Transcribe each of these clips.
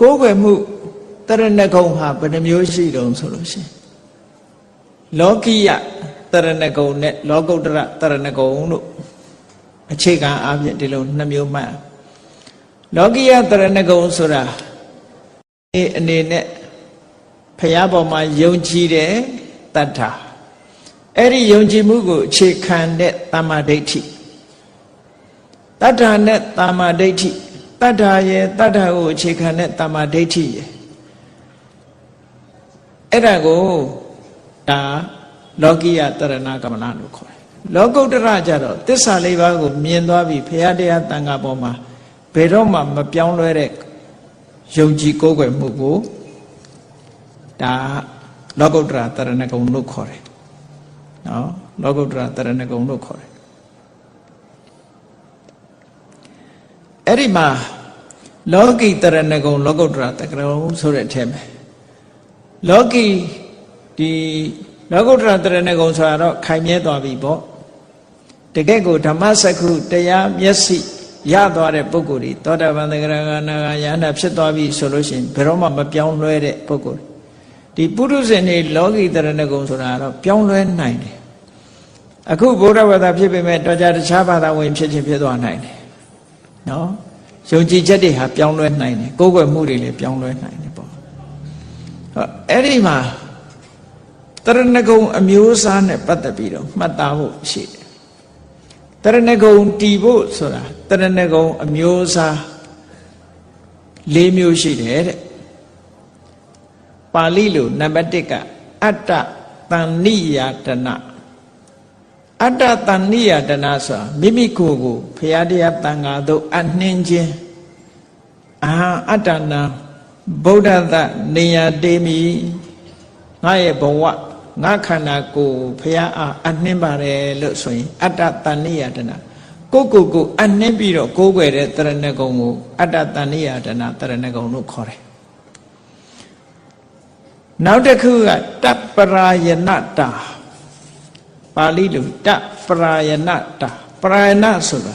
ကိုးကွယ်မှုတရဏဂုံဟာဘယ်နှမျိုးရှိတုံဆိုလို့ရှိရင်လောကိယတရဏဂုံနဲ့လောကုတ္တရတရဏဂုံတို့အခြေခံအားဖြင့်ဒီလိုနှစ်မျိုးမှတ်လောကိယတရဏဂုံဆိုတာဒီအနေနဲ့ဖျားပေါ်မှာယုံကြည်တဲ့တတ္ထာအဲ့ဒီယုံကြည်မှုကိုအခြေခံတဲ့တမ္မာဒိဋ္ဌိတတ္ထာနဲ့တမ္မာဒိဋ္ဌိ တတ္ထာရဲ့တတ္ထာကိုအခြေခံတဲ့တမ္မာဒိဋ္ဌိရဲ့အဲ့ဒါကိုဒါလောကိယတရဏကမဏလို့ခေါ်တယ်လောကုတ္တရကြတော့တစ္ဆာလေးပါးကိုမြင်သွားပြီဖရာတရားတန်ခါပေါ်မှာဘယ်တော့မှမပြောင်းလဲတဲ့ယုံကြည်ကိုးကွယ်မှုကိုဒါလောကုတ္တရတရဏဂုံလို့ခေါ်တယ်နော်လောကုတ္တရတရဏဂုံလို့ခေါ်တယ် အဲ့ဒီမှာလောကီတရဏဂုံလောကုတ္တရတရဏဂုံဆိုတဲ့အထက်မှာလောကီဒီလောကုတ္တရတရဏဂုံဆိုတာတော့ခိုင်မြဲသွားပြီပေါ့တကယ့်ကိုဓမ္မစက္ခုတရားမျက်စိရသွားတဲ့ပုဂ္ဂိုလ်ဒီသောတာပန်သဂရဂနာဂယန္တာဖြစ်သွားပြီဆိုလို့ရှိရင်ဘယ်တော့မှမပြောင်းလဲတဲ့ပုဂ္ဂိုလ်ဒီပုရုဇဉ်တွေလောကီတရဏဂုံဆိုတာတော့ပြောင်းလဲနိုင်တယ်အခုဗုဒ္ဓဘာသာဖြစ်ပေမဲ့တော်ကြတခြားဘာသာဝင်ဖြစ်ချင်းဖြစ်သွားနိုင်တယ် နော်ယုံကြည်ချက်တွေဟာပြောင်းလဲနိုင်တယ်ကိုယ်ွယ်မှုတွေလည်းပြောင်းလဲနိုင်တယ်ပေါ့ဟောအဲ့ဒီမှာတရဏဂုံအမျိုးအစားနဲ့ပတ်သက်ပြီးတော့မှတ်သားဖို့ရှိတယ်တရဏဂုံတီဖို့ဆိုတာတရဏဂုံအမျိုးအစား၄မျိုးရှိတယ်တဲ့ပါဠိလိုနံပါတ်1ကအတ္တတန်နိယတနာ အတ္တတန်နိယတနာဆိုတာမိမိကိုယ်ကိုဖရာတရားတန်ခါတို့အနှင်းခြင်းအာအတ္တနာဗုဒ္ဓသနေယတေမိငါရဲ့ဘဝငါခန္ဓာကိုယ်ဖရာအားအနှင်းပါတယ်လို့ဆိုရင်အတ္တတန်နိယတနာကိုကိုကိုအနှင်းပြီးတော့ကိုးကွယ်တဲ့တရဏဂုံကိုအတ္တတန်နိယတနာတရဏဂုံလို့ခေါ်တယ်နောက်တစ်ခုကတပ္ပရာယနတာ ပါဠိလိုတပရာယနတာပရာယနဆိုတာ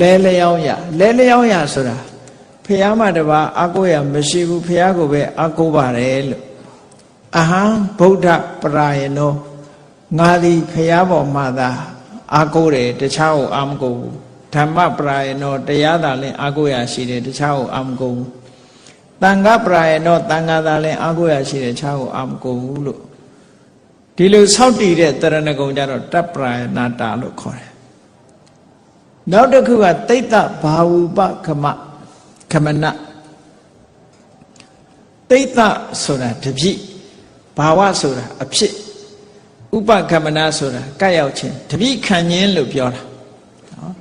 လဲလျောင်းရလဲလျောင်းရဆိုတာဖះမတပါအာကိုရမရှိဘူးဖះကိုပဲအာကိုပါတယ်လို့အဟံဗုဒ္ဓပရာယနောငါသည်ဖះပေါ်မှာသာအာကိုတယ်တခြားကိုအာမကိုဘူးဓမ္မပရာယနောတရားသာလင်အာကိုရရှိတယ်တခြားကိုအာမကိုဘူးတန်ခါပရာယနောတန်ခါသာလင်အာကိုရရှိတယ်တခြားကိုအာမကိုဘူးလို့ ဒီလိုဆောက်တည်တဲ့တရဏဂုံကြတော့တပ္ပရာယနာတာလို့ခေါ်တယ်နောက်တစ်ခုကတိတ်တဘာဝုပခမခမနတိတ်တဆိုတာတပြိဘာဝဆိုတာအဖြစ်ဥပကမနာဆိုတာကတ်ရောက်ခြင်းတပြိခံခြင်းလို့ပြောတာနော်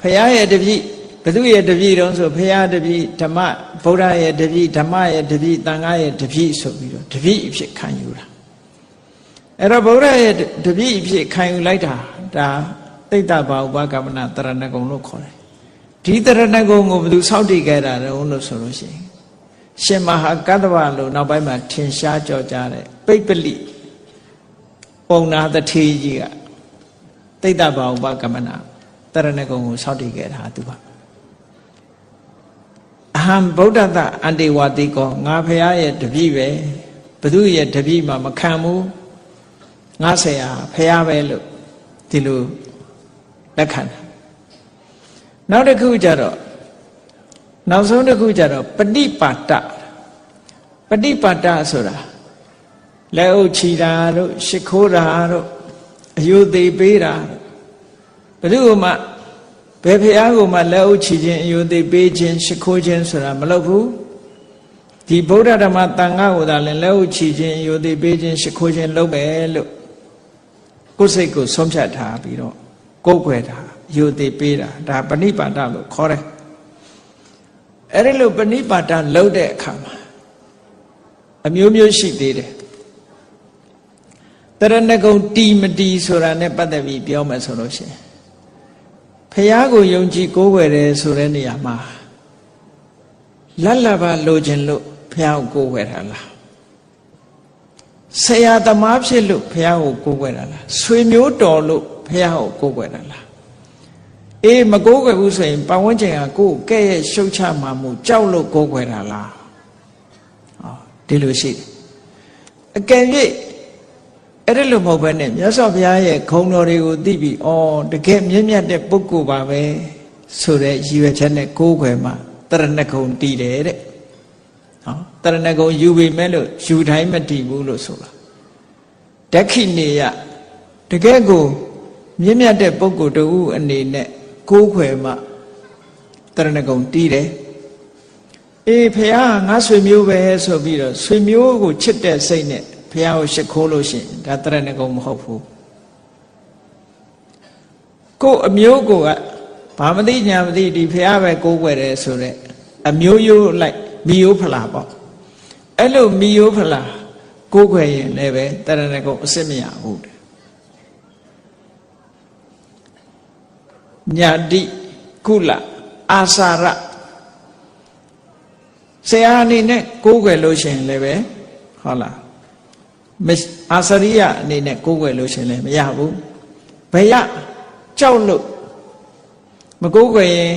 ဖရာရဲ့တပြိဘုသူရဲ့တပြိတုံးဆိုဖရာတပြိဓမ္မဗုဒ္ဓရဲ့တပြိဓမ္မရဲ့တပြိတန်ခါရဲ့တပြိဆိုပြီးတော့တပြိအဖြစ်ခံယူတာ အဲ့တော့ဗုဒ္ဓရဲ့တပြိအဖြစ်ခံယူလိုက်တာဒါတိတ်တဘာဥပကမနာတရဏဂုံလို့ခေါ်တယ်ဒီတရဏဂုံကိုဘယ်သူစောင့်တည်ခဲ့တာလဲလို့ဆိုလို့ရှိရင်ရှင်မဟာကတ္တဗလို့နောက်ပိုင်းမှာထင်ရှားကြော်ကြတဲ့ပိပလိပုံနာတထေကြီးကတိတ်တဘာဥပကမနာတရဏဂုံကိုစောင့်တည်ခဲ့တာသူကအဟံဗုဒ္ဓတအန္တေဝတိကောငါဖရာရဲ့တပည့်ပဲဘသူရဲ့တပည့်မှမခံဘူး ငါဆရာဖရာပဲလို့ဒီလိုလက်ခံတယ်နောက်တစ်ခုကျတော့နောက်ဆုံးတစ်ခုကျတော့ပฏิပါတပฏิပါတဆိုတာလက်အုပ်ချီတာတို့ရှ िख ိုးတာတို့အယုသေးပေးတာဘယ်သူမှဘယ်ဖះကိုမှလက်အုပ်ချီခြင်းအယုသေးပေးခြင်းရှ िख ိုးခြင်းဆိုတာမလုပ်ဘူးဒီဗုဒ္ဓဓမ္မတန်ခါကိုသာလည်းလက်အုပ်ချီခြင်းအယုသေးပေးခြင်းရှ िख ိုးခြင်းလုပ်မယ်လို့ ကိုယ်စိတ်ကိုဆုံးဖြတ်ထားပြီးတော့ကိုယ်ွယ်တာယူသေးပေးတာဒါပဏိပါဒလို့ခေါ်တယ်အဲ့ဒီလိုပဏိပါဒလုပ်တဲ့အခါမှာအမျိုးမျိုးရှိသေးတယ်တရဏဂုံတီမတီဆိုတာ ਨੇ ပတ်သက်ပြီးပြောမယ်ဆိုလို့ရှိရင်ဖះကိုယုံကြည်ကိုးကွယ်တယ်ဆိုတဲ့နေရာမှာလတ်လပါလိုချင်လို့ဖះကိုကိုးကွယ်တာလား ဆရာသမားဖြစ်လို့ဖះကိုကိုးကွယ်တာလားဆွေမျိုးတော်လို့ဖះကိုကိုးကွယ်တာလားအေးမကိုးကွယ်ဘူးဆိုရင်ပတ်ဝန်းကျင်ကကိုယ်ကဲ့ရဲ့ရှုတ်ချမှာမှုကြောက်လို့ကိုးကွယ်တာလားဟောဒီလိုရှိတယ်အကယ်၍အဲ့ဒါလိုမဟုတ်ဘဲနဲ့မြတ်စွာဘုရားရဲ့ခုံတော်တွေကိုသိပြီးဩတကယ်မြင့်မြတ်တဲ့ပုဂ္ဂိုလ်ပါပဲဆိုတဲ့ရည်ရွယ်ချက်နဲ့ကိုးကွယ်မှတရဏဂုံတည်တယ်တဲ့ ဟောတရဏဂုံယူပြီမဲ့လို့ယူတိုင်းမတည်ဘူးလို့ဆိုတာဒက္ခိနေယတကယ်ကိုမြင့်မြတ်တဲ့ပုဂ္ဂိုလ်တူအနေနဲ့ကိုးကွယ်မှတရဏဂုံတည်တယ်အေးဖះငါဆွေမျိုးပဲဆိုပြီးတော့ဆွေမျိုးကိုချစ်တဲ့စိတ်နဲ့ဖះကိုရှ िख ိုးလို့ရှိရင်ဒါတရဏဂုံမဟုတ်ဘူးကိုယ်အမျိုးကိုကဘာမသိညာမသိဒီဖះပဲကိုးကွယ်တယ်ဆိုတော့အမျိုးရိုးလိုက် မိယိုးဖလာပေါ့အဲ့လိုမိယိုးဖလာကိုးကွယ်ရင်လည်းပဲတရဏဂုံအစ်စ်မရဘူးတဲ့ညာတိကုလအာစာရဆရာအနေနဲ့ကိုးကွယ်လို့ရှိရင်လည်းပဲဟုတ်လားမအာစရိယအနေနဲ့ကိုးကွယ်လို့ရှိရင်လည်းမရဘူးဘယ်ရကြောက်လို့မကိုးကွယ်ရင်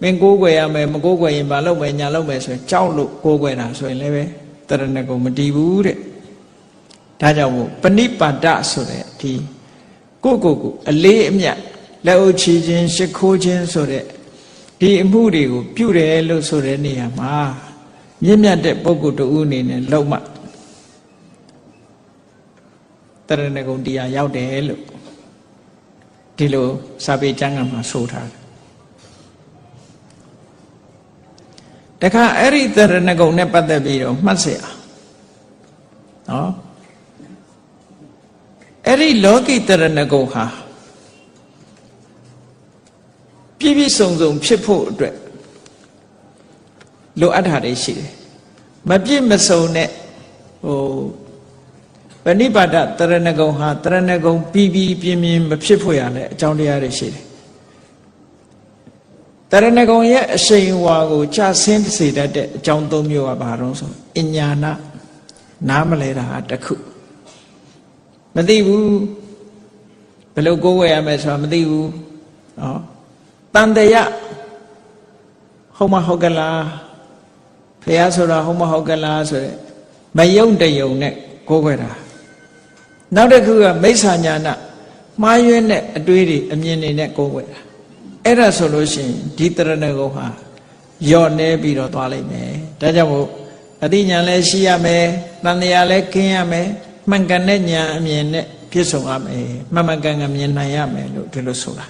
မင်းကိုးကွယ်ရမယ်မကိုးကွယ်ရင်ဘာလုပ်မယ်ညာလုပ်မယ်ဆိုရင်ကြောက်လို့ကိုးကွယ်တာဆိုရင်လည်းပဲတရဏဂုံမတည်ဘူးတဲ့ဒါကြောင့်မို့ပဏိပါဒဆိုတဲ့ဒီကိုယ့်ကိုယ်ကိုအလေးအမြတ်လက်အုပ်ချီခြင်းရှ िख ိုးခြင်းဆိုတဲ့ဒီအမှုတွေကိုပြုတယ်လို့ဆိုတဲ့နေရာမှာမြင့်မြတ်တဲ့ပုဂ္ဂိုလ်တူအနေနဲ့လုံးမတရဏဂုံတရားရောက်တယ်လို့ဒီလိုစာပေကျမ်းဂန်မှာဆိုထားတယ် တခါအဲ့ဒီတရဏဂုံနဲ့ပတ်သက်ပြီးတော့မှတ်เสียနော်အဲ့ဒီလောကိတရဏဂုံဟာပြည့်ပြည့်စုံစုံဖြစ်ဖို့အတွက်လိုအပ်တာတွေရှိတယ်မပြည့်မစုံတဲ့ဟိုပဏိပါဒတရဏဂုံဟာတရဏဂုံပြီးပြီးပြင်းပြင်းမဖြစ်ဖို့ရလဲအကြောင်းတရားတွေရှိတယ် တရဏဂုံရဲ့အရှိန်ဝါကိုကြဆင်းစေတတ်တဲ့အကြောင်းသုံးမျိုးကဘာလို့ဆိုအညာနာနားမလဲတာဟာတစ်ခုမသိဘူးဘယ်လိုကိုးဝယ်ရမယ်ဆိုတာမသိဘူးနော်တန်တရဟုတ်မဟုတ်ကလားဖះဆိုတာဟုတ်မဟုတ်ကလားဆိုရယ်မယုံတယုံနဲ့ကိုးကွယ်တာနောက်တစ်ခုကမိစ္ဆာညာနာမှားယွင်းတဲ့အတွေးတွေအမြင်တွေနဲ့ကိုးကွယ်တာ အဲ့ဒါဆိုလို့ရှိရင်ဒီတရဏဂုံဟာယော့နေပြီးတော့သွားလိမ့်မယ်ဒါကြောင့်မို့အတိညာလည်းရှိရမယ်တန်တရားလည်းခင်းရမယ်မှန်ကန်တဲ့ညာအမြင်နဲ့ပြည့်စုံရမယ်မှန်မှန်ကန်ကန်မြင်နိုင်ရမယ်လို့ဒီလိုဆိုတာ